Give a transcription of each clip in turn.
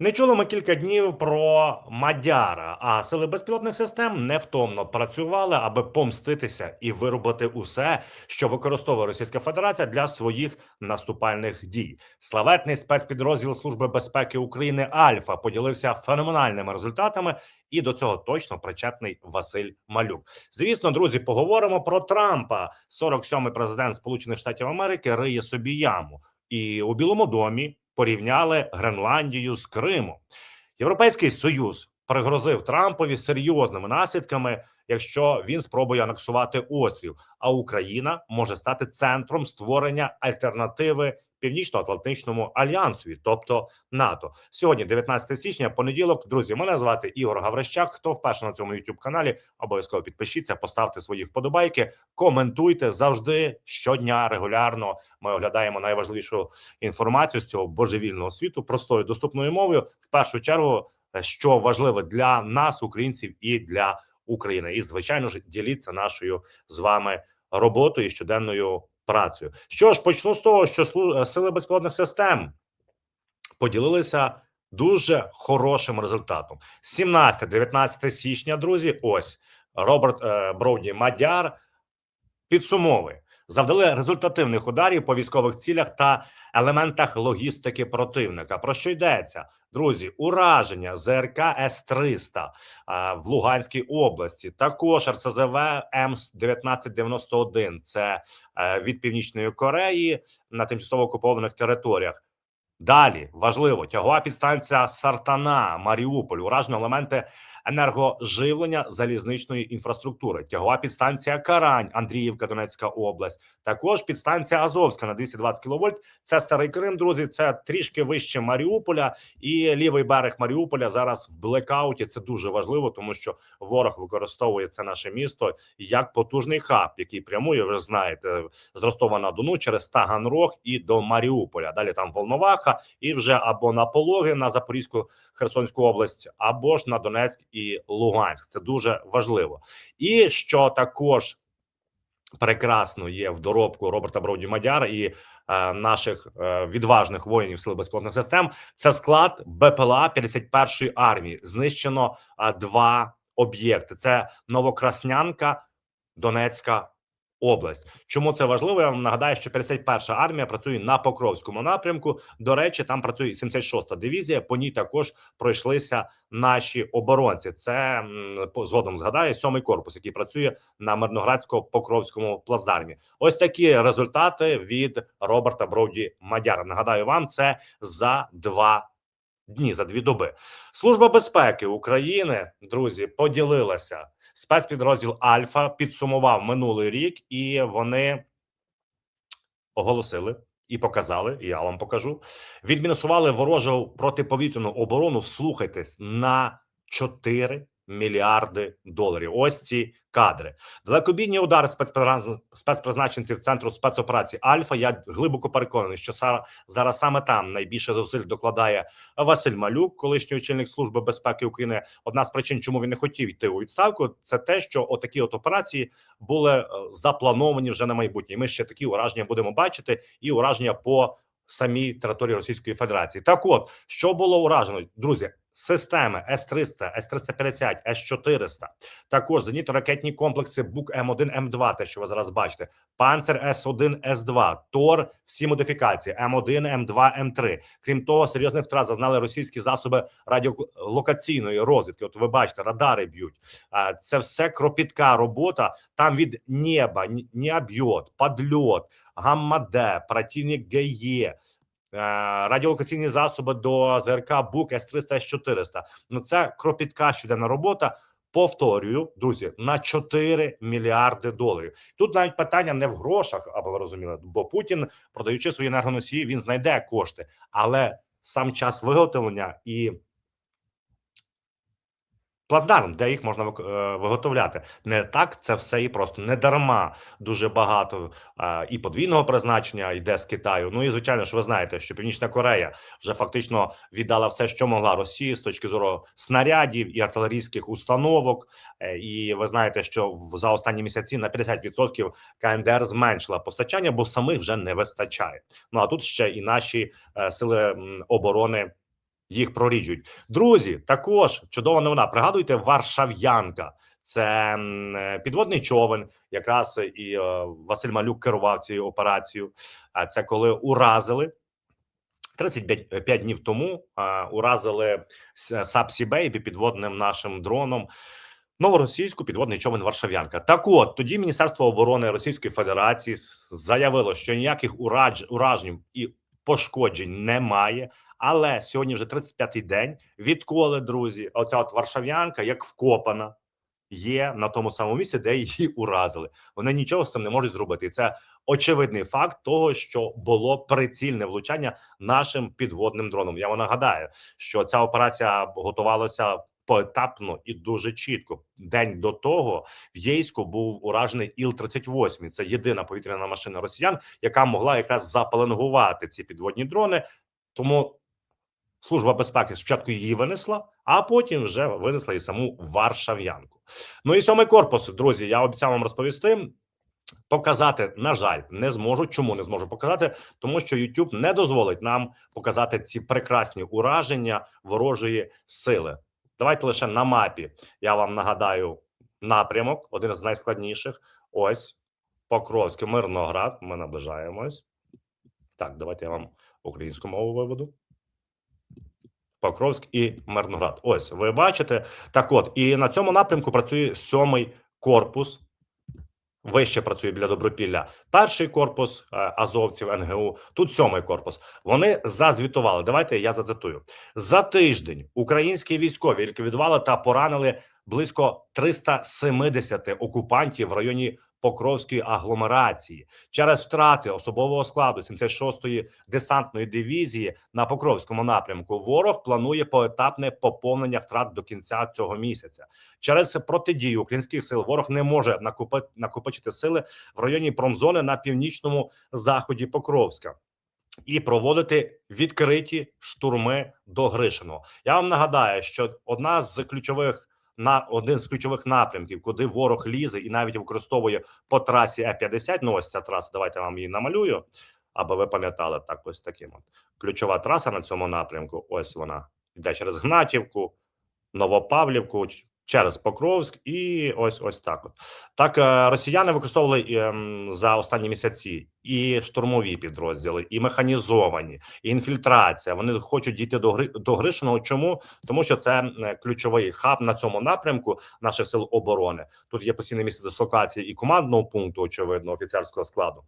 Не чули ми кілька днів про Мадяра, а сили безпілотних систем невтомно працювали, аби помститися і виробити усе, що використовує Російська Федерація для своїх наступальних дій. Славетний спецпідрозділ Служби безпеки України Альфа поділився феноменальними результатами, і до цього точно причетний Василь Малюк. Звісно, друзі, поговоримо про Трампа. 47-й президент Сполучених Штатів Америки риє собі яму, і у Білому домі порівняли Гренландію з Кримом. Європейський союз пригрозив Трампові серйозними наслідками, якщо він спробує анексувати острів. А Україна може стати центром створення альтернативи Північно-Атлантичному альянсові, тобто НАТО. Сьогодні, 19 січня, понеділок. Друзі, мене звати Ігор Гаврищак. Хто вперше на цьому youtube каналі, обов'язково підпишіться, поставте свої вподобайки, коментуйте завжди щодня регулярно. Ми оглядаємо найважливішу інформацію з цього божевільного світу простою доступною мовою. В першу чергу, е, що важливе для нас, українців, і для України. І звичайно ж, діліться нашою з вами роботою щоденною працею. Що ж, почну з того, що слу- сили безпілотних систем поділилися дуже хорошим результатом. 17-19 січня, друзі. Ось Роберт е, Броуді Мадяр підсумовує. Завдали результативних ударів по військових цілях та елементах логістики противника. Про що йдеться, друзі? Ураження ЗРК С-300 в Луганській області, також РСЗВ М-1991. Це е, від Північної Кореї на тимчасово окупованих територіях. Далі важливо тягова підстанція Сартана, Маріуполь, уражені елементи енергоживлення залізничної інфраструктури, тягова підстанція Карань, Андріївка, Донецька область. Також підстанція Азовська на 220 кВт. Це старий Крим, друзі. Це трішки вище Маріуполя, і лівий берег Маріуполя зараз в блекауті. Це дуже важливо, тому що ворог використовує це наше місто як потужний хаб, який прямує. Ви знаєте, з Ростова на Дону через Таганрог і до Маріуполя. Далі там Волноваха, і вже або на Пологи на Запорізьку Херсонську область, або ж на Донецьк і Луганськ. Це дуже важливо. І що також прекрасно є в доробку Роберта Броуді Мадяра і е, наших е, відважних воїнів сил безпілотних систем. Це склад БПЛА 51-ї армії. Знищено е, два об'єкти: це Новокраснянка, Донецька область. Чому це важливо? Я вам нагадаю, що 51-ша армія працює на Покровському напрямку. До речі, там працює 76-та дивізія. По ній також пройшлися наші оборонці. Це згодом згадаю сьомий корпус, який працює на Мирноградсько-Покровському плацдармі. Ось такі результати від Роберта Броуді Мадяра. Нагадаю вам, це за два. Дні за дві доби служба безпеки України, друзі, поділилася спецпідрозділ Альфа підсумував минулий рік, і вони оголосили і показали. і Я вам покажу. Відмінусували ворожу протиповітряну оборону. Вслухайтесь на 4 мільярди доларів. Ось ці кадри. Далекобійні удари спецпризна- спецпризначенців центру спецоперації Альфа. Я глибоко переконаний, що сара- зараз саме там найбільше зусиль докладає Василь Малюк, колишній очільник служби безпеки України. Одна з причин, чому він не хотів йти у відставку, це те, що отакі от операції були е, заплановані вже на майбутнє. Ми ще такі ураження будемо бачити, і ураження по самій території Російської Федерації. Так, от що було уражено, друзі. Системи С-300, С-350, С-400, також зенітно-ракетні комплекси БУК М1, М2, те, що ви зараз бачите, Панцер С-1, С-2, ТОР, всі модифікації, М1, М2, М3. Крім того, серйозних втрат зазнали російські засоби радіолокаційної розвідки. От ви бачите, радари б'ють. Це все кропітка робота. Там від неба, необ'єт, подльот, гамма-Д, противник ГЕ, радіолокаційні засоби до ЗРК БУК С-300, С-400. Ну це кропітка щоденна робота. Повторюю, друзі, на 4 мільярди доларів. Тут навіть питання не в грошах, аби ви розуміли, бо Путін, продаючи свої енергоносії, він знайде кошти, але сам час виготовлення і плацдарм, де їх можна е, виготовляти. Не так це все і просто не дарма. Дуже багато е, і подвійного призначення йде з Китаю. Ну і звичайно ж, ви знаєте, що Північна Корея вже фактично віддала все, що могла Росії з точки зору снарядів і артилерійських установок. Е, І ви знаєте, що за останні місяці на 50% КНДР зменшила постачання, бо самих вже не вистачає. Ну а тут ще і наші сили оборони їх проріджують. Друзі, також чудова новина. Пригадуйте, Варшав'янка. Це е, підводний човен. Якраз і е, Василь Малюк керував цією операцією. А це коли уразили 35 5 днів тому. е, Уразили Сапсі Бейбі підводним нашим дроном. Новоросійську підводний човен Варшав'янка. Так от тоді Міністерство оборони Російської Федерації заявило, що ніяких урадж, уражень і пошкоджень немає. Але сьогодні вже 35-й день. Відколи друзі, оця от Варшав'янка, як вкопана, є на тому самому місці, де її уразили. Вони нічого з цим не можуть зробити. І це очевидний факт того, що було прицільне влучання нашим підводним дроном. Я вам нагадаю, що ця операція готувалася поетапно і дуже чітко. День до того в Єйську був уражений Іл-38. Це єдина повітряна машина росіян, яка могла якраз запеленгувати ці підводні дрони. Тому служба безпеки спочатку її винесла, а потім вже винесла і саму Варшав'янку. Ну і сьомий корпус, друзі. Я обіцяв вам розповісти. Показати, на жаль, не зможу. Чому не зможу показати? Тому що YouTube не дозволить нам показати ці прекрасні ураження ворожої сили. Давайте лише на мапі. Я вам нагадаю напрямок, один з найскладніших. Ось Покровський Мирноград. Ми наближаємось. Так, давайте я вам українську мову виведу. Покровськ і Мирноград. Ось ви бачите. Так, от і на цьому напрямку працює сьомий корпус. Вище працює біля добропілля. Перший корпус е, азовців НГУ. Тут сьомий корпус. Вони зазвітували. Давайте я зацитую за тиждень. Українські військові ліквідували та поранили близько 370 окупантів в районі Покровської агломерації через втрати особового складу 76-ї десантної дивізії на Покровському напрямку. Ворог планує поетапне поповнення втрат до кінця цього місяця. Через протидію українських сил ворог не може накопи- накопичити сили в районі промзони на північному заході Покровська. І проводити відкриті штурми до Гришиного. Я вам нагадаю, що одна з ключових на один з ключових напрямків, куди ворог лізе і навіть використовує по трасі Е-50, Ну ось ця траса. Давайте я вам її намалюю, аби ви пам'ятали так. Ось таким от ключова траса на цьому напрямку. Ось вона йде через Гнатівку, Новопавлівку, через Покровськ, і ось ось так. От так е, росіяни використовували ем, за останні місяці і штурмові підрозділи, і механізовані, і інфільтрація. Вони хочуть дійти до Гри до Гришиного. Чому тому, що це е, ключовий хаб на цьому напрямку наших сил оборони. Тут є постійне місце дислокації і командного пункту, очевидно, офіцерського складу.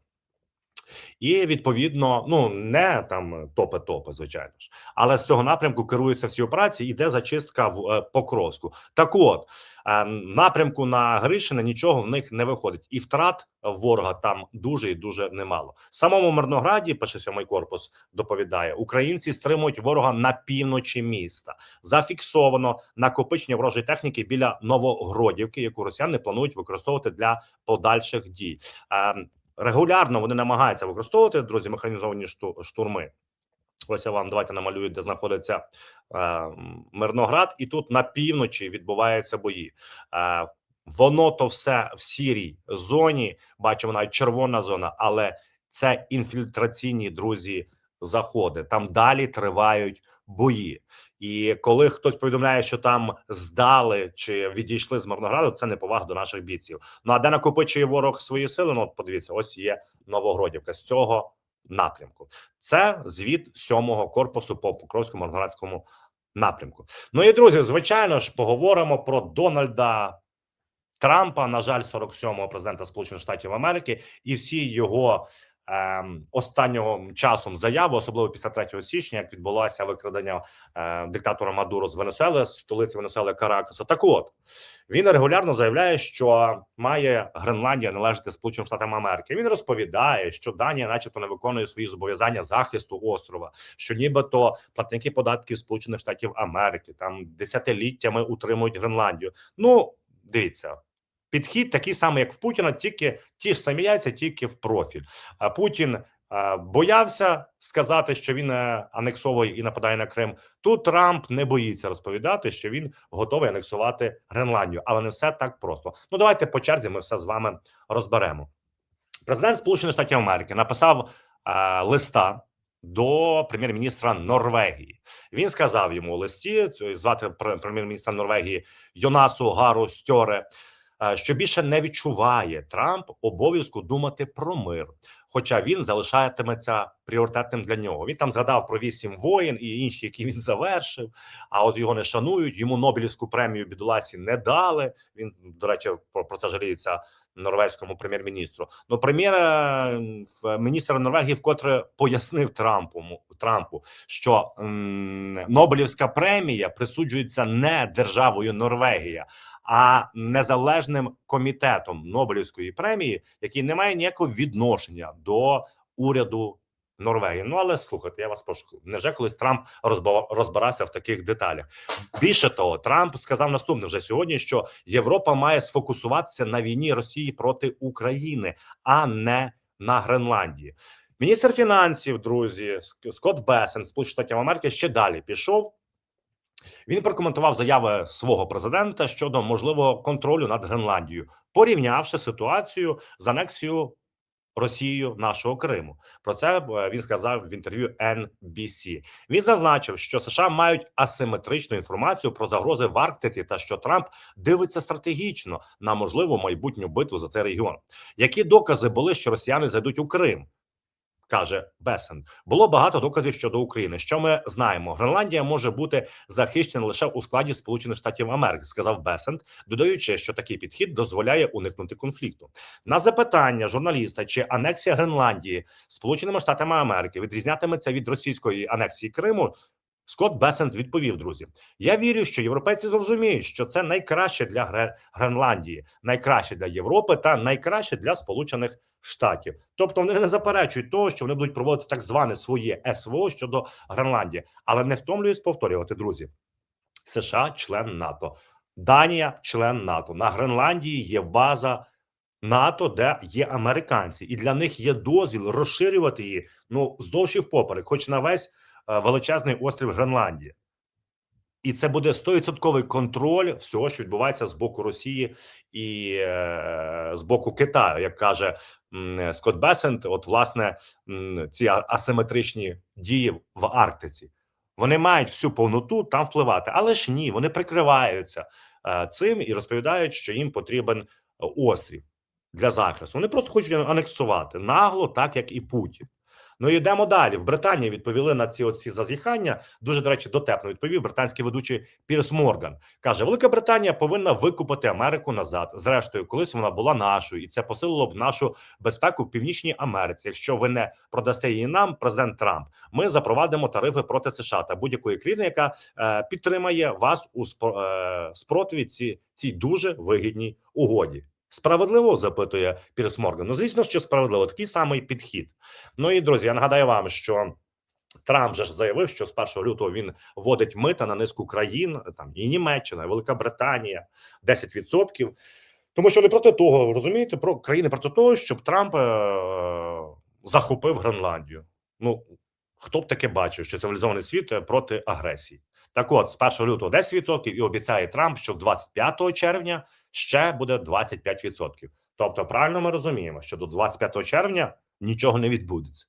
І відповідно, ну не там топи-топи, звичайно ж, але з цього напрямку керуються всі операції. Іде зачистка в е, Покровську. Так, от е, напрямку на Гришине нічого в них не виходить, і втрат ворога там дуже і дуже немало. Самому Мирнограді, перше сьомий корпус доповідає, українці стримують ворога на півночі міста. Зафіксовано накопичення ворожої техніки біля Новогродівки, яку росіяни планують використовувати для подальших дій. Регулярно вони намагаються використовувати друзі механізовані шту- штурми. Ось я вам давайте намалюю, де знаходиться е, Мирноград, і тут на півночі відбуваються бої. Е, воно то все в сірій зоні. Бачимо навіть червона зона, але це інфільтраційні друзі заходи. Там далі тривають бої. І коли хтось повідомляє, що там здали чи відійшли з Мирнограду, це неповага до наших бійців. Ну а де накопичує ворог свої сили? Ну от подивіться, ось є Новогродівка з цього напрямку. Це звіт сьомого корпусу по Покровському Мирноградському напрямку. Ну і друзі, звичайно ж, поговоримо про Дональда Трампа. На жаль, 47-го президента Сполучених Штатів Америки, і всі його. Ем, Останнього часом заяви, особливо після 3 січня, як відбулося викрадення е, диктатора Мадуро з Венесуели, столиці Венесуели Каракасу. Так от він регулярно заявляє, що має Гренландія належати Сполученим Штатам Америки. Він розповідає, що Данія, начебто, не виконує свої зобов'язання захисту острова, що нібито платники податків Сполучених Штатів Америки там десятиліттями утримують Гренландію. Ну дивіться. Підхід такий самий, як в Путіна, тільки ті ж самі яйця, тільки в профіль. А Путін боявся сказати, що він е, анексовує і нападає на Крим. Тут Трамп не боїться розповідати, що він готовий анексувати Гренландію, але не все так просто. Ну давайте по черзі ми все з вами розберемо. Президент Сполучених Штатів Америки написав е, листа до прем'єр-міністра Норвегії. Він сказав йому у листі звати прем'єр-міністра Норвегії Йонасу Гару Стьоре, що більше не відчуває Трамп обов'язку думати про мир, хоча він залишатиметься пріоритетним для нього. Він там згадав про вісім воїн і інші, які він завершив. А от його не шанують. Йому Нобелівську премію бідоласі не дали. Він до речі, про, це жаліється норвезькому прем'єр-міністру. Ну, прем'єр е, міністр Норвегії вкотре пояснив Трампу Трампу, що м, Нобелівська премія присуджується не державою Норвегія, а незалежним комітетом Нобелівської премії, який не має ніякого відношення до уряду. Норвегії, ну але слухайте, я вас прошу. Невже колись Трамп розбирався в таких деталях? Більше того, Трамп сказав наступне вже сьогодні, що Європа має сфокусуватися на війні Росії проти України, а не на Гренландії. Міністр фінансів, друзі, Ск- Скотт Бесен, Сполучених Штатів Америки, ще далі пішов. Він прокоментував заяви свого президента щодо можливого контролю над Гренландією, порівнявши ситуацію з анексією Росією нашого Криму. Про це е, він сказав в інтерв'ю NBC. Він зазначив, що США мають асиметричну інформацію про загрози в Арктиці та що Трамп дивиться стратегічно на можливу майбутню битву за цей регіон. Які докази були, що росіяни зайдуть у Крим? Каже Бесен, було багато доказів щодо України. Що ми знаємо? Гренландія може бути захищена лише у складі Сполучених Штатів Америки, сказав Бесент, додаючи, що такий підхід дозволяє уникнути конфлікту. На запитання журналіста, чи анексія Гренландії Сполученими Штатами Америки відрізнятиметься від російської анексії Криму. Скотт Бесент відповів, друзі: я вірю, що європейці зрозуміють, що це найкраще для Гренландії, найкраще для Європи та найкраще для Сполучених Штатів. Тобто вони не заперечують того, що вони будуть проводити так зване своє СВО щодо Гренландії, але не втомлююсь повторювати, друзі. США член НАТО, Данія член НАТО. На Гренландії є база НАТО, де є американці, і для них є дозвіл розширювати її ну здовж і впоперек, хоч на весь величезний острів Гренландії. І це буде 100% контроль всього, що відбувається з боку Росії і е, з боку Китаю, як каже м, Скотт Бесент. От, власне, м, ці асиметричні дії в Арктиці. Вони мають всю повноту там впливати, але ж ні, вони прикриваються е, цим і розповідають, що їм потрібен е, острів для захисту. Вони просто хочуть анексувати нагло, так як і Путін. Ну йдемо далі. В Британії відповіли на ці оці зазіхання. Дуже до речі, дотепно відповів британський ведучий Пірс Морган. каже: Велика Британія повинна викупити Америку назад. Зрештою, колись вона була нашою, і це посилило б нашу безпеку в північній Америці. Якщо ви не продасте її нам, президент Трамп, ми запровадимо тарифи проти США та будь-якої країни, яка е, підтримає вас у спро- е, спротиві ці, цій дуже вигідній угоді. Справедливо запитує Пірс Морган. Ну, звісно, що справедливо такий самий підхід. Ну і друзі, я нагадаю вам, що Трамп же ж заявив, що з 1 лютого він вводить мита на низку країн, там і Німеччина, і Велика Британія, 10%. Тому що вони проти того, розумієте, про країни проти того, щоб Трамп е- захопив Гренландію. Ну хто б таке бачив, що цивілізований світ е, проти агресії? Так, от з 1 лютого 10% і обіцяє Трамп, що 25 червня ще буде 25%. Тобто, правильно ми розуміємо, що до 25 червня нічого не відбудеться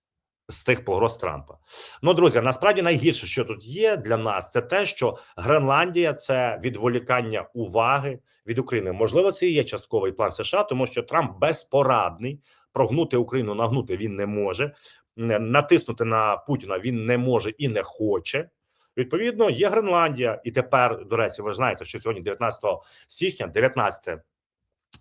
з тих погроз Трампа. Ну, друзі, насправді найгірше, що тут є для нас, це те, що Гренландія це відволікання уваги від України. Можливо, це і є частковий план США, тому що Трамп безпорадний. Прогнути Україну, нагнути він не може, натиснути на Путіна він не може і не хоче. Відповідно, є Гренландія, і тепер, до речі, ви знаєте, що сьогодні, 19 січня, 19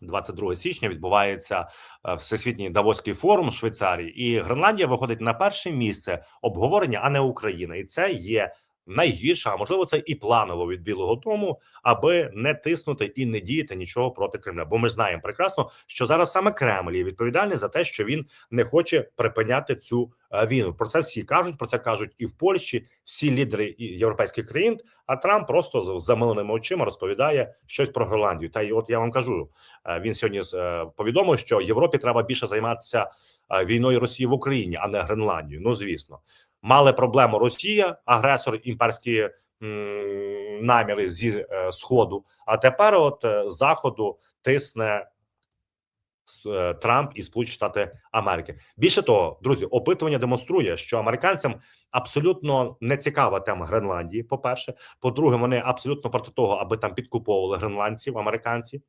22 січня відбувається е, всесвітній Давоський форум Швейцарії, і Гренландія виходить на перше місце обговорення, а не Україна. І це є найгірше, а можливо, це і планово від Білого Дому, аби не тиснути і не діяти нічого проти Кремля. Бо ми знаємо прекрасно, що зараз саме Кремль є відповідальний за те, що він не хоче припиняти цю війну. Про це всі кажуть. Про це кажуть і в Польщі, всі лідери європейських країн. А Трамп просто з замиленими очима розповідає щось про Гренландію. Та й от я вам кажу, е, він сьогодні е, повідомив, що Європі треба більше займатися е, війною Росії в Україні, а не Гренландією. Ну звісно, мали проблему Росія, агресор, імперські наміри зі е, сходу. А тепер, от е, заходу, тисне е, Трамп і Сполучені Штати Америки. Більше того, друзі, опитування демонструє, що американцям абсолютно не цікава тема Гренландії. По перше, по-друге, вони абсолютно проти того, аби там підкуповували гренландців, американці.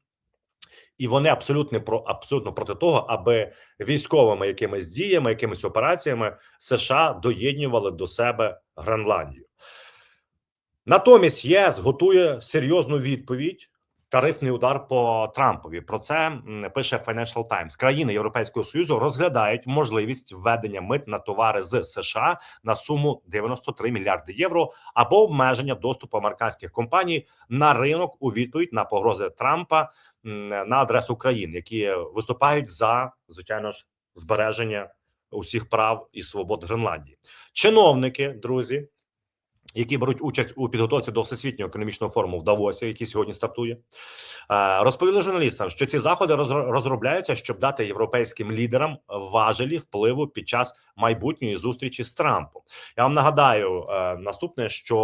І вони абсолютно про абсолютно проти того, аби військовими якимись діями, якимись операціями США доєднювали до себе Гренландію. Натомість ЄС готує серйозну відповідь. Тарифний удар по Трампові. Про це пише Financial Times. Країни Європейського союзу розглядають можливість введення мит на товари з США на суму 93 мільярди євро або обмеження доступу американських компаній на ринок у відповідь на погрози Трампа на адресу країн, які виступають за звичайно ж збереження усіх прав і свобод Гренландії. Чиновники, друзі, які беруть участь у підготовці до всесвітнього економічного форуму в Давосі, який сьогодні стартує, е, розповіли журналістам, що ці заходи розро- розробляються, щоб дати європейським лідерам важелі впливу під час майбутньої зустрічі з Трампом. Я вам нагадаю е, наступне, що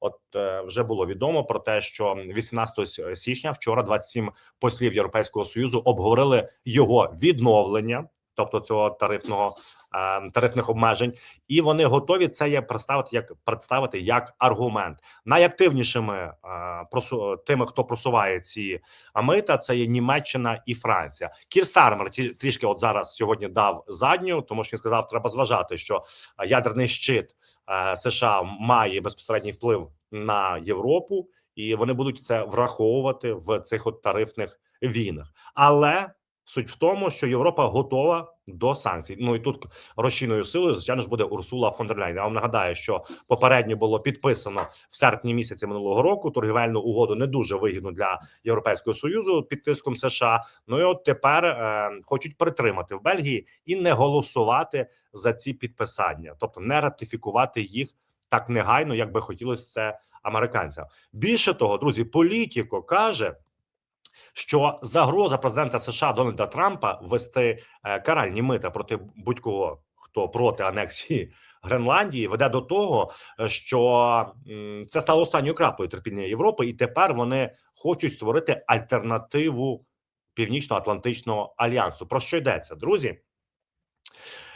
от е, вже було відомо про те, що 18 січня, вчора, 27 послів Європейського союзу обговорили його відновлення, тобто цього тарифного е, тарифних обмежень, і вони готові це є представити як представити як аргумент. Найактивнішими е, просу, тими, хто просуває ці мита, це є Німеччина і Франція. Кір трішки от зараз сьогодні дав задню, тому що він сказав, треба зважати, що е, ядерний щит е, США має безпосередній вплив на Європу, і вони будуть це враховувати в цих от тарифних війнах. Але суть в тому, що Європа готова до санкцій. Ну і тут розчинною силою, звичайно ж, буде Урсула фон дер Ляйн. Я вам нагадаю, що попередньо було підписано в серпні місяці минулого року торгівельну угоду не дуже вигідну для Європейського союзу під тиском США. Ну і от тепер е, хочуть притримати в Бельгії і не голосувати за ці підписання, тобто не ратифікувати їх так негайно, як би хотілося це американцям. Більше того, друзі, політико каже. Що загроза президента США Дональда Трампа ввести е, каральні мита проти будь-кого, хто проти анексії Гренландії, веде до того, е, що це стало останньою краплею терпіння Європи, і тепер вони хочуть створити альтернативу Північно-Атлантичного альянсу. Про що йдеться, друзі?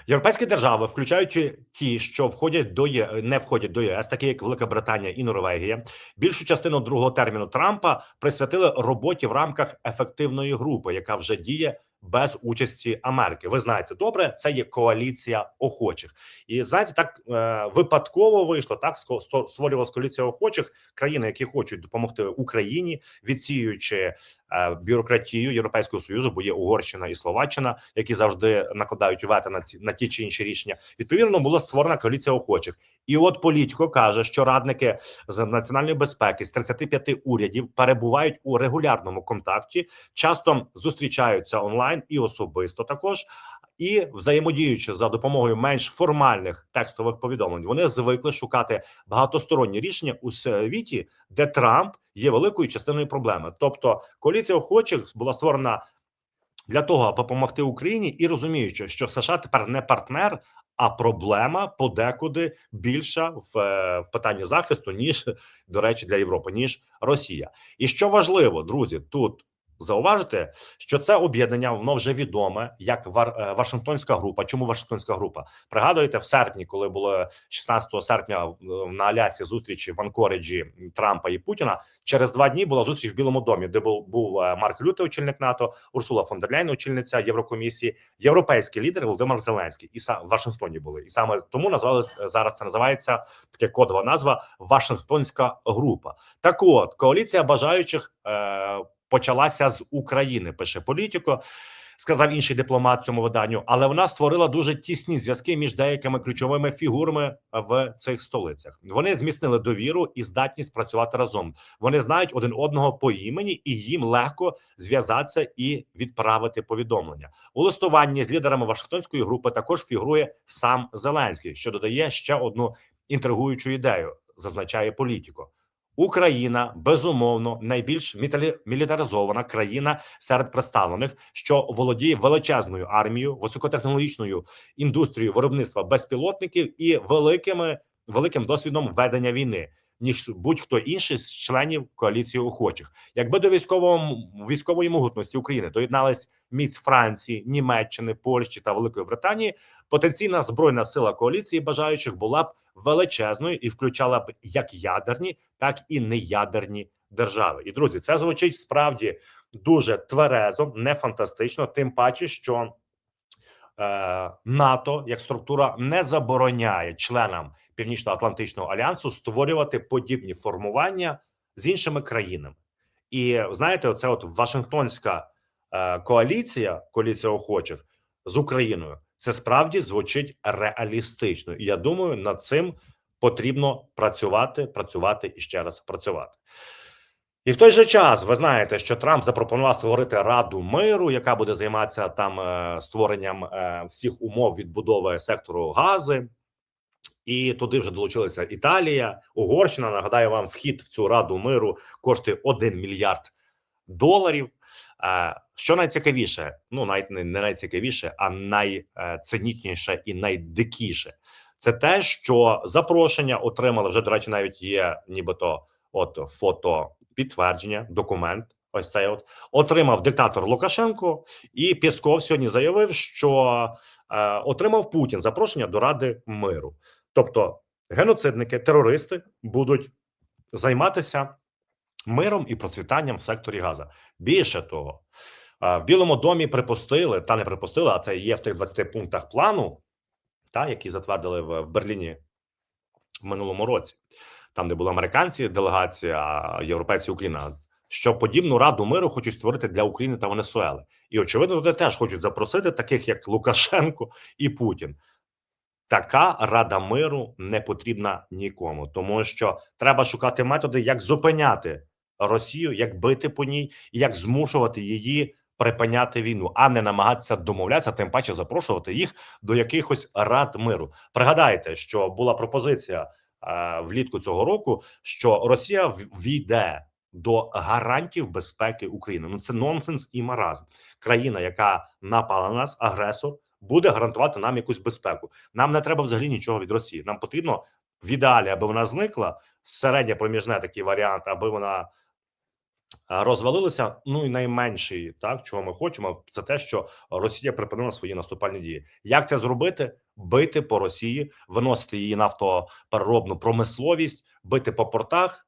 Європейські держави, включаючи ті, що входять до Є... не входять до ЄС, такі як Велика Британія і Норвегія, більшу частину другого терміну Трампа присвятили роботі в рамках ефективної групи, яка вже діє без участі Америки. Ви знаєте добре, це є коаліція охочих, і знаєте, так е, випадково вийшло. Так створювалась коаліція охочих країни, які хочуть допомогти Україні, відсіюючи е, бюрократію Європейського союзу, бо є Угорщина і Словаччина, які завжди накладають вето на ці на ті чи інші рішення. Відповідно, була створена коаліція охочих. І от політико каже, що радники з національної безпеки з 35 урядів перебувають у регулярному контакті, часто зустрічаються онлайн і особисто також. І взаємодіючи за допомогою менш формальних текстових повідомлень, вони звикли шукати багатосторонні рішення у світі, де Трамп є великою частиною проблеми. Тобто, коаліція охочих була створена для того, аби допомогти Україні, і розуміючи, що США тепер не партнер, а проблема подекуди більша в, е, в питанні захисту, ніж до речі, для Європи, ніж Росія. І що важливо, друзі, тут. Зауважити, що це об'єднання воно вже відоме як е, Вашингтонська група. Чому Вашингтонська група? Пригадуєте, в серпні, коли було 16 серпня на Алясі зустрічі в Анкориджі Трампа і Путіна. Через два дні була зустріч в Білому домі, де був був е, Марк Люте, очільник НАТО, Урсула фон дер Ляйн, очільниця Єврокомісії, європейський лідер Володимир Зеленський, і сам в Вашингтоні були. І саме тому назвали е, зараз. Це називається таке кодова назва Вашингтонська група. Так, от коаліція бажаючих почалася з України. Пише політико. Сказав інший дипломат цьому виданню, але вона створила дуже тісні зв'язки між деякими ключовими фігурами в цих столицях. Вони зміцнили довіру і здатність працювати разом. Вони знають один одного по імені, і їм легко зв'язатися і відправити повідомлення. У листуванні з лідерами Вашингтонської групи також фігурує сам Зеленський, що додає ще одну інтригуючу ідею, зазначає політико. Україна безумовно найбільш мілітаризована країна серед представлених, що володіє величезною армією, високотехнологічною індустрією виробництва безпілотників і великими великим досвідом ведення війни. Ніж будь-хто інший з членів коаліції охочих. Якби до військового військової могутності України доєднались міць Франції, Німеччини, Польщі та Великої Британії, потенційна збройна сила коаліції бажаючих була б величезною і включала б як ядерні, так і неядерні держави. І друзі, це звучить справді дуже тверезо, не фантастично. Тим паче, що НАТО як структура не забороняє членам Північно-Атлантичного альянсу створювати подібні формування з іншими країнами. І знаєте, оце от Вашингтонська е, коаліція, коаліція охочих з Україною, це справді звучить реалістично. І я думаю, над цим потрібно працювати, працювати і ще раз працювати. І в той же час ви знаєте, що Трамп запропонував створити Раду миру, яка буде займатися там е, створенням е, всіх умов відбудови сектору гази. І туди вже долучилися Італія, Угорщина. Нагадаю вам, вхід в цю раду миру коштує 1 мільярд доларів. Е, Що найцікавіше, ну навіть не найцікавіше, а найцинічніше і найдикіше, це те, що запрошення отримали вже. До речі, навіть є нібито от фото підтвердження, документ. Ось цей от отримав диктатор Лукашенко, і Пєсков сьогодні заявив, що е, отримав Путін запрошення до Ради миру. Тобто геноцидники, терористи будуть займатися миром і процвітанням в секторі Газа. Більше того, е, в Білому домі припустили та не припустили, а це є в тих 20 пунктах плану, та які затвердили в, в Берліні в минулому році, там де були американці, делегація, європейці Україна. Що подібну раду миру хочуть створити для України та Венесуели, і очевидно, туди теж хочуть запросити таких як Лукашенко і Путін. Така рада миру не потрібна нікому, тому що треба шукати методи, як зупиняти Росію, як бити по ній, як змушувати її припиняти війну, а не намагатися домовлятися, тим паче запрошувати їх до якихось рад миру. Пригадайте, що була пропозиція влітку цього року, що Росія війде до гарантів безпеки України. Ну це нонсенс і маразм. Країна, яка напала на нас, агресор, буде гарантувати нам якусь безпеку. Нам не треба взагалі нічого від Росії. Нам потрібно в ідеалі, аби вона зникла. Середнє проміжне такий варіант, аби вона а, розвалилася. Ну і найменший, так чого ми хочемо, це те, що Росія припинила свої наступальні дії. Як це зробити? Бити по Росії, виносити її нафтопереробну промисловість, бити по портах.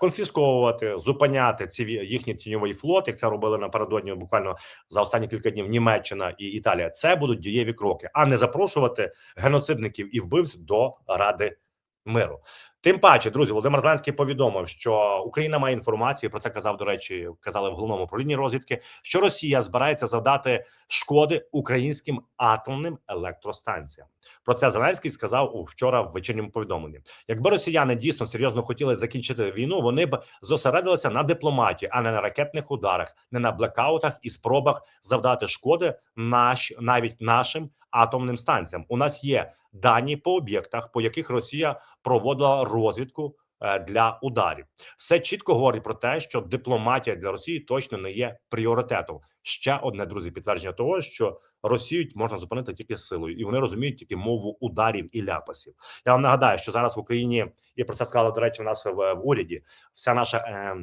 Конфісковувати, зупиняти ці їхній тіньовий флот, як це робили напередодні буквально за останні кілька днів Німеччина і Італія. Це будуть дієві кроки, а не запрошувати геноцидників і вбивць до Ради миру. Тим паче, друзі, Володимир Зеленський повідомив, що Україна має інформацію. Про це казав до речі, казали в головному управлінні розвідки. Що Росія збирається завдати шкоди українським атомним електростанціям. Про це Зеленський сказав у вчора в вечірньому повідомленні. Якби росіяни дійсно серйозно хотіли закінчити війну, вони б зосередилися на дипломатії, а не на ракетних ударах, не на блекаутах і спробах завдати шкоди наш навіть нашим атомним станціям. У нас є дані по об'єктах, по яких Росія проводила розвідку е, для ударів. Все чітко говорить про те, що дипломатія для Росії точно не є пріоритетом. Ще одне друзі, підтвердження того, що Росію можна зупинити тільки силою, і вони розуміють тільки мову ударів і ляпасів. Я вам нагадаю, що зараз в Україні і про це сказали до речі, в нас в, в уряді. Вся наша е,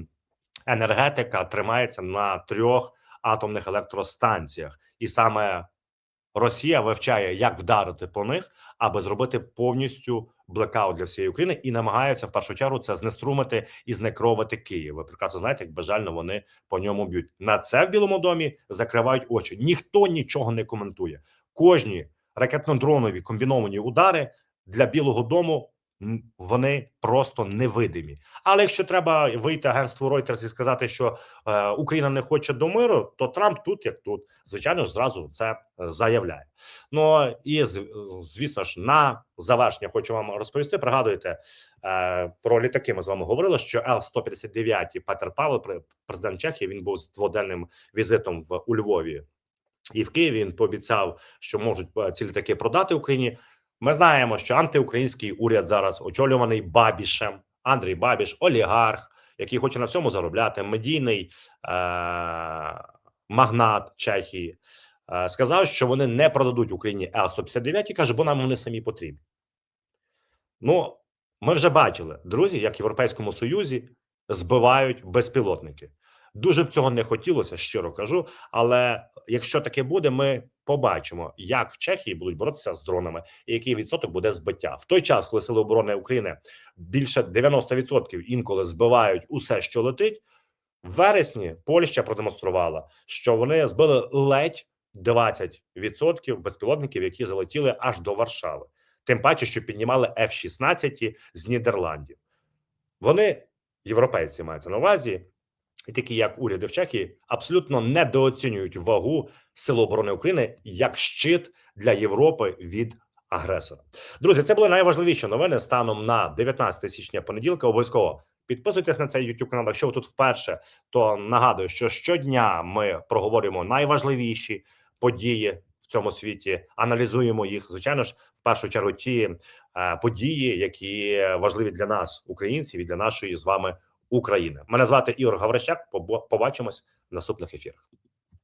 енергетика тримається на трьох атомних електростанціях, і саме Росія вивчає, як вдарити по них, аби зробити повністю блекаут для всієї України, і намагаються в першу чергу це знеструмити і знекровити Київ. Ви прекрасно знаєте, як бажально вони по ньому б'ють. На це в Білому домі закривають очі. Ніхто нічого не коментує. Кожні ракетно-дронові комбіновані удари для Білого Дому вони просто невидимі. Але якщо треба вийти агентству Reuters і сказати, що е, Україна не хоче до миру, то Трамп тут як тут, звичайно ж, зразу це е, заявляє. Ну і звісно ж, на завершення хочу вам розповісти. Пригадуєте е, про літаки. Ми з вами говорили, що Л-159 Петер Павел, пре- президент Чехії, він був з дводенним візитом в у Львові і в Києві. Він пообіцяв, що можуть е, ці літаки продати Україні. Ми знаємо, що антиукраїнський уряд зараз очолюваний Бабішем, Андрій Бабіш, олігарх, який хоче на всьому заробляти, медійний е- магнат Чехії, е- сказав, що вони не продадуть Україні Л-159 і каже, бо нам вони самі потрібні. Ну, Ми вже бачили, друзі, як в Європейському Союзі збивають безпілотники. Дуже б цього не хотілося, щиро кажу. Але якщо таке буде, ми побачимо, як в Чехії будуть боротися з дронами, і який відсоток буде збиття в той час, коли сили оборони України більше 90% інколи збивають усе, що летить. В вересні Польща продемонструвала, що вони збили ледь 20% безпілотників, які залетіли аж до Варшави. Тим паче, що піднімали F-16 з Нідерландів. Вони, європейці, маються на увазі, такі, як уряди в Чехії, абсолютно недооцінюють вагу Сил оборони України як щит для Європи від агресора. Друзі, це були найважливіші новини станом на 19 січня понеділка. Обов'язково підписуйтесь на цей YouTube канал. Якщо ви тут вперше, то нагадую, що щодня ми проговорюємо найважливіші події в цьому світі, аналізуємо їх. Звичайно ж, в першу чергу, ті е, події, які важливі для нас, українців, і для нашої з вами України. Мене звати Ігор Гаврищак. Побачимось в наступних ефірах.